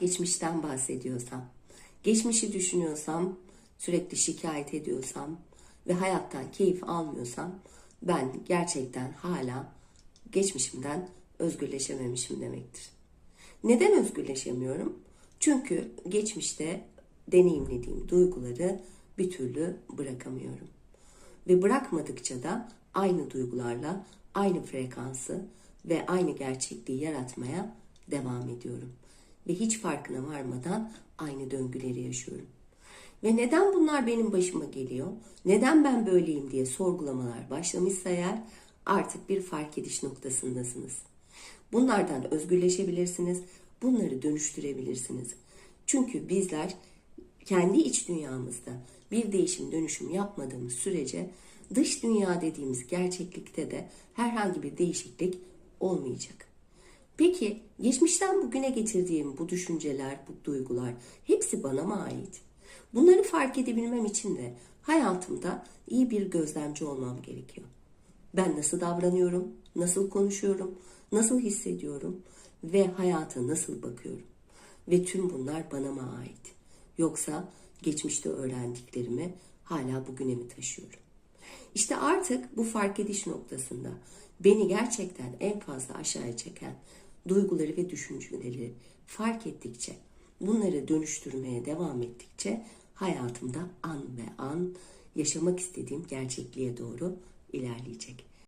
geçmişten bahsediyorsam, geçmişi düşünüyorsam, sürekli şikayet ediyorsam ve hayattan keyif almıyorsam ben gerçekten hala geçmişimden özgürleşememişim demektir. Neden özgürleşemiyorum? Çünkü geçmişte deneyimlediğim duyguları bir türlü bırakamıyorum. Ve bırakmadıkça da aynı duygularla aynı frekansı ve aynı gerçekliği yaratmaya devam ediyorum. Ve hiç farkına varmadan aynı döngüleri yaşıyorum. Ve neden bunlar benim başıma geliyor? Neden ben böyleyim diye sorgulamalar başlamışsa eğer artık bir fark ediş noktasındasınız. Bunlardan özgürleşebilirsiniz. Bunları dönüştürebilirsiniz. Çünkü bizler kendi iç dünyamızda bir değişim dönüşüm yapmadığımız sürece dış dünya dediğimiz gerçeklikte de herhangi bir değişiklik olmayacak. Peki geçmişten bugüne getirdiğim bu düşünceler, bu duygular hepsi bana mı ait? Bunları fark edebilmem için de hayatımda iyi bir gözlemci olmam gerekiyor. Ben nasıl davranıyorum, nasıl konuşuyorum, nasıl hissediyorum ve hayata nasıl bakıyorum? Ve tüm bunlar bana mı ait? Yoksa geçmişte öğrendiklerimi hala bugüne mi taşıyorum? İşte artık bu fark ediş noktasında beni gerçekten en fazla aşağıya çeken duyguları ve düşünceleri fark ettikçe, bunları dönüştürmeye devam ettikçe hayatımda an ve an yaşamak istediğim gerçekliğe doğru ilerleyecek.